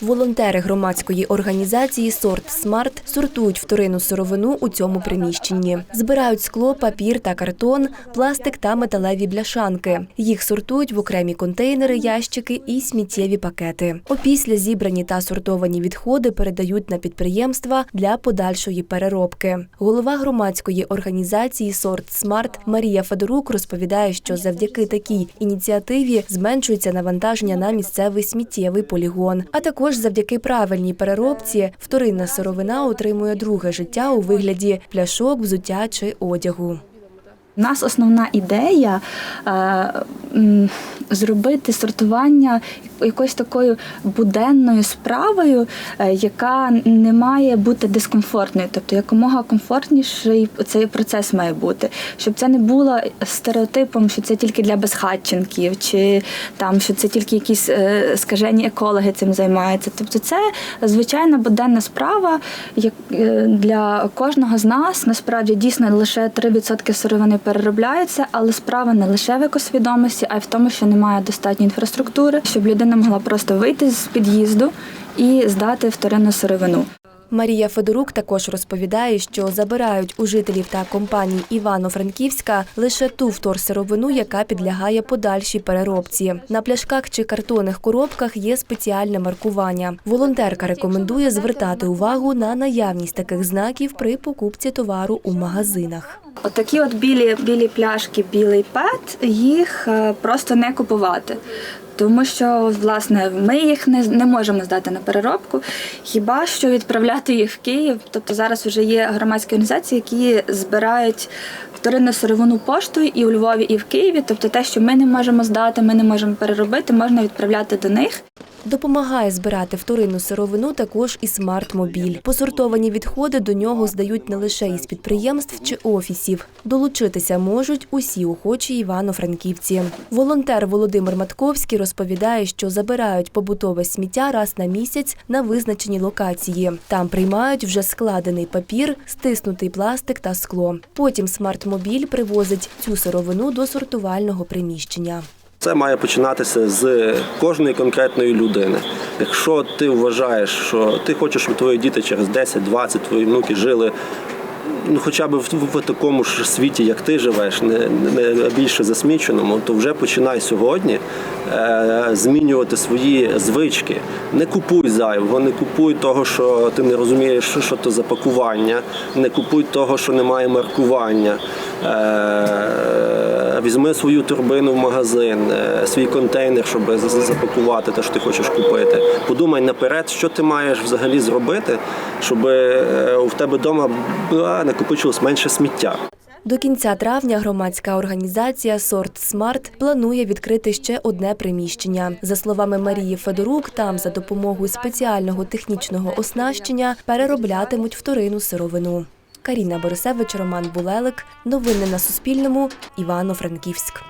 Волонтери громадської організації Сорт Смарт сортують вторинну сировину у цьому приміщенні. Збирають скло, папір та картон, пластик та металеві бляшанки. Їх сортують в окремі контейнери, ящики і сміттєві пакети. Опісля зібрані та сортовані відходи передають на підприємства для подальшої переробки. Голова громадської організації Сорт Смарт Марія Федорук розповідає, що завдяки такій ініціативі зменшується навантаження на місцевий сміттєвий полігон. А також завдяки правильній переробці вторинна сировина отримує друге життя у вигляді пляшок, взуття чи одягу. У нас основна ідея е, зробити сортування якоюсь такою буденною справою, е, яка не має бути дискомфортною, тобто якомога комфортніший цей процес має бути, щоб це не було стереотипом, що це тільки для безхатченків, чи там що це тільки якісь е, скажені екологи цим займаються. Тобто, це звичайна буденна справа, як для кожного з нас. Насправді дійсно лише 3% сировини переробляється, але справа не лише в екосвідомості, а й в тому, що немає достатньої інфраструктури, щоб людина могла просто вийти з під'їзду і здати вторинну сировину. Марія Федорук також розповідає, що забирають у жителів та компаній Івано-Франківська лише ту вторсировину, яка підлягає подальшій переробці. На пляшках чи картонних коробках є спеціальне маркування. Волонтерка рекомендує звертати увагу на наявність таких знаків при покупці товару у магазинах. Отакі от білі, білі пляшки, білий пет, їх е, просто не купувати. Тому що, власне, ми їх не, не можемо здати на переробку, хіба що відправляти їх в Київ. Тобто зараз вже є громадські організації, які збирають вторинну сировину поштою і у Львові, і в Києві. Тобто те, що ми не можемо здати, ми не можемо переробити, можна відправляти до них. Допомагає збирати вторинну сировину також і смарт-мобіль. Посортовані відходи до нього здають не лише із підприємств чи офісів. Долучитися можуть усі охочі івано-франківці. Волонтер Володимир Матковський розповідає, що забирають побутове сміття раз на місяць на визначені локації. Там приймають вже складений папір, стиснутий пластик та скло. Потім смарт-мобіль привозить цю сировину до сортувального приміщення. Це має починатися з кожної конкретної людини. Якщо ти вважаєш, що ти хочеш, щоб твої діти через 10-20 твої внуки жили. Ну, хоча б в, в такому ж світі, як ти живеш, не, не більше засміченому, то вже починай сьогодні е, змінювати свої звички. Не купуй зайвого, не купуй того, що ти не розумієш, що, що то за пакування, не купуй того, що немає маркування. Е, візьми свою турбину в магазин, е, свій контейнер, щоб за- за- запакувати те, що ти хочеш купити. Подумай наперед, що ти маєш взагалі зробити, щоб е, у тебе вдома накопичилось менше сміття. До кінця травня громадська організація Сорт Смарт планує відкрити ще одне приміщення. За словами Марії Федорук, там за допомогою спеціального технічного оснащення перероблятимуть вторинну сировину. Каріна Борисевич, Роман Булелик. Новини на Суспільному. Івано-Франківськ.